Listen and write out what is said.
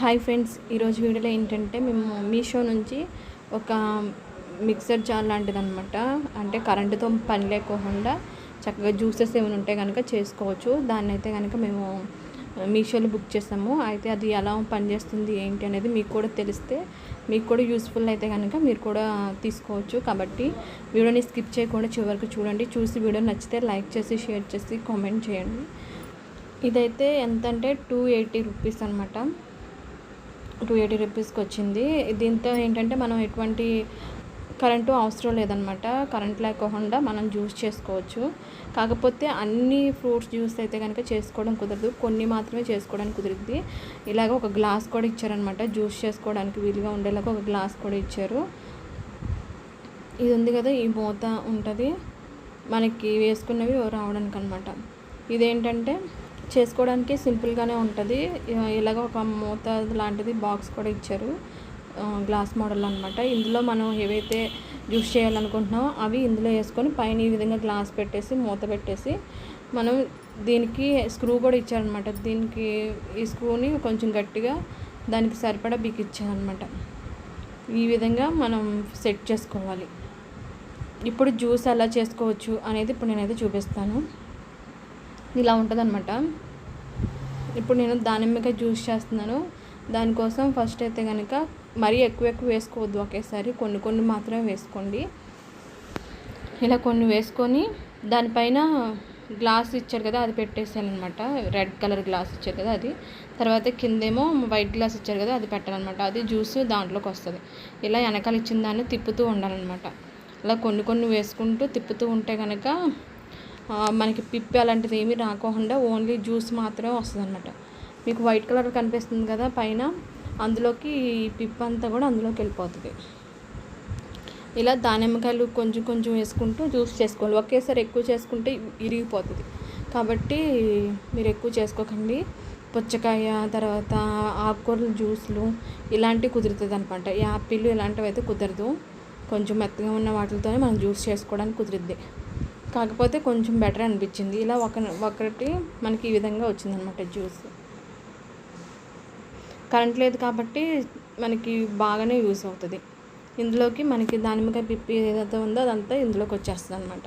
Hi friends ఈరోజు వీడియోలో ఏంటంటే మేము మీషో నుంచి ఒక మిక్సర్ జార్ లాంటిది అనమాట అంటే కరెంటుతో పని లేకోకుండా చక్కగా జ్యూసెస్ ఏమైనా ఉంటే కనుక చేసుకోవచ్చు. దాన్ని అయితే కనుక మేము మీషోలో బుక్ చేసాము. అయితే అది ఎలా పనిచేస్తుంది ఏంటి అనేది మీకు కూడా తెలిస్తే మీకు కూడా యూస్ఫుల్ అయితే కనుక మీరు కూడా తీసుకోవచ్చు. కాబట్టి వీడియోని స్కిప్ చేయకుండా చివరికి చూడండి. చూసి వీడియో నచ్చితే లైక్ చేసి షేర్ చేసి కామెంట్ చేయండి. ఇదైతే ఎంత అంటే టూ ఎయిటీ రూపీస్ అనమాట టూ ఎయిటీ రూపీస్కి వచ్చింది. దీంతో ఏంటంటే మనం ఎటువంటి కరెంటు అవసరం లేదనమాట. కరెంట్ లేకుండా మనం జ్యూస్ చేసుకోవచ్చు. కాకపోతే అన్ని ఫ్రూట్స్ జ్యూస్ అయితే కనుక చేసుకోవడం కుదరదు. కొన్ని మాత్రమే చేసుకోవడానికి కుదిరింది ఇలాగ ఒక గ్లాస్ కూడా ఇచ్చారనమాట. జ్యూస్ చేసుకోవడానికి వీలుగా ఉండేలాగా ఒక గ్లాస్ కూడా ఇచ్చారు. ఇది ఉంది కదా ఈ మూత ఉంటుంది. మనకి వేసుకున్నవి రావడానికి అనమాట ఇదేంటంటే చేసుకోవడానికి సింపుల్గానే ఉంటుంది. ఇలాగ ఒక మూత లాంటిది బాక్స్ కూడా ఇచ్చారు. గ్లాస్ మోడల్ అనమాట ఇందులో మనం ఏవైతే జ్యూస్ చేయాలనుకుంటున్నామో అవి ఇందులో వేసుకొని పైన ఈ విధంగా గ్లాస్ పెట్టేసి మూత పెట్టేసి మనం దీనికి స్క్రూ కూడా ఇచ్చారనమాట దీనికి ఈ స్క్రూని కొంచెం గట్టిగా దానికి సరిపడా బిగిచ్చారనమాట ఈ విధంగా మనం సెట్ చేసుకోవాలి. ఇప్పుడు జ్యూస్ ఎలా చేసుకోవచ్చు అనేది ఇప్పుడు నేనైతే చూపిస్తాను. ఇలా ఉంటుంది అనమాట ఇప్పుడు నేను దానిమ్మకాయ జ్యూస్ చేస్తున్నాను. దానికోసం ఫస్ట్ అయితే కనుక మరీ ఎక్కువ ఎక్కువ వేసుకోవద్దు ఒకేసారి. కొన్ని కొన్ని మాత్రమే వేసుకోండి. ఇలా కొన్ని వేసుకొని దానిపైన గ్లాస్ ఇచ్చారు కదా అది పెట్టేసానమాట రెడ్ కలర్ గ్లాస్ ఇచ్చారు కదా అది. తర్వాత కిందేమో వైట్ గ్లాస్ ఇచ్చారు కదా అది పెట్టాలన్నమాట. అది జ్యూస్ దాంట్లోకి వస్తుంది. ఇలా వెనకాల ఇచ్చిన దాన్ని తిప్పుతూ ఉండాలన్నమాట. అలా కొన్ని కొన్ని వేసుకుంటూ తిప్పుతూ ఉంటే కనుక మనకి పిప్పి అలాంటిది ఏమీ రాకుండా ఓన్లీ జ్యూస్ మాత్రమే వస్తుంది అనమాట మీకు వైట్ కలర్ కనిపిస్తుంది కదా పైన అందులోకి ఈ పిప్ అంతా కూడా అందులోకి వెళ్ళిపోతుంది. ఇలా దానిమ్మకాయలు కొంచెం కొంచెం వేసుకుంటూ జ్యూస్ చేసుకోవాలి. ఒకేసారి ఎక్కువ చేసుకుంటే ఇరిగిపోతుంది. కాబట్టి మీరు ఎక్కువ చేసుకోకండి. పుచ్చకాయ తర్వాత ఆకుకూరల జ్యూస్లు ఇలాంటివి కుదురుతుంది అనమాట యాపిల్ ఇలాంటివి అయితే కుదరదు. కొంచెం మెత్తగా ఉన్న వాటితోనే మనం జ్యూస్ చేసుకోవడానికి కుదురుద్ది. కాకపోతే కొంచెం బెటర్ అనిపించింది. ఇలా ఒక ఒకటి మనకి ఈ విధంగా వచ్చిందనమాట జ్యూస్. కరెంట్ లేదు కాబట్టి మనకి బాగానే యూస్ అవుతుంది. ఇందులోకి మనకి దానిమ్మకాయ పిప్పి ఏదైతే ఉందో అదంతా ఇందులోకి వచ్చేస్తుంది అనమాట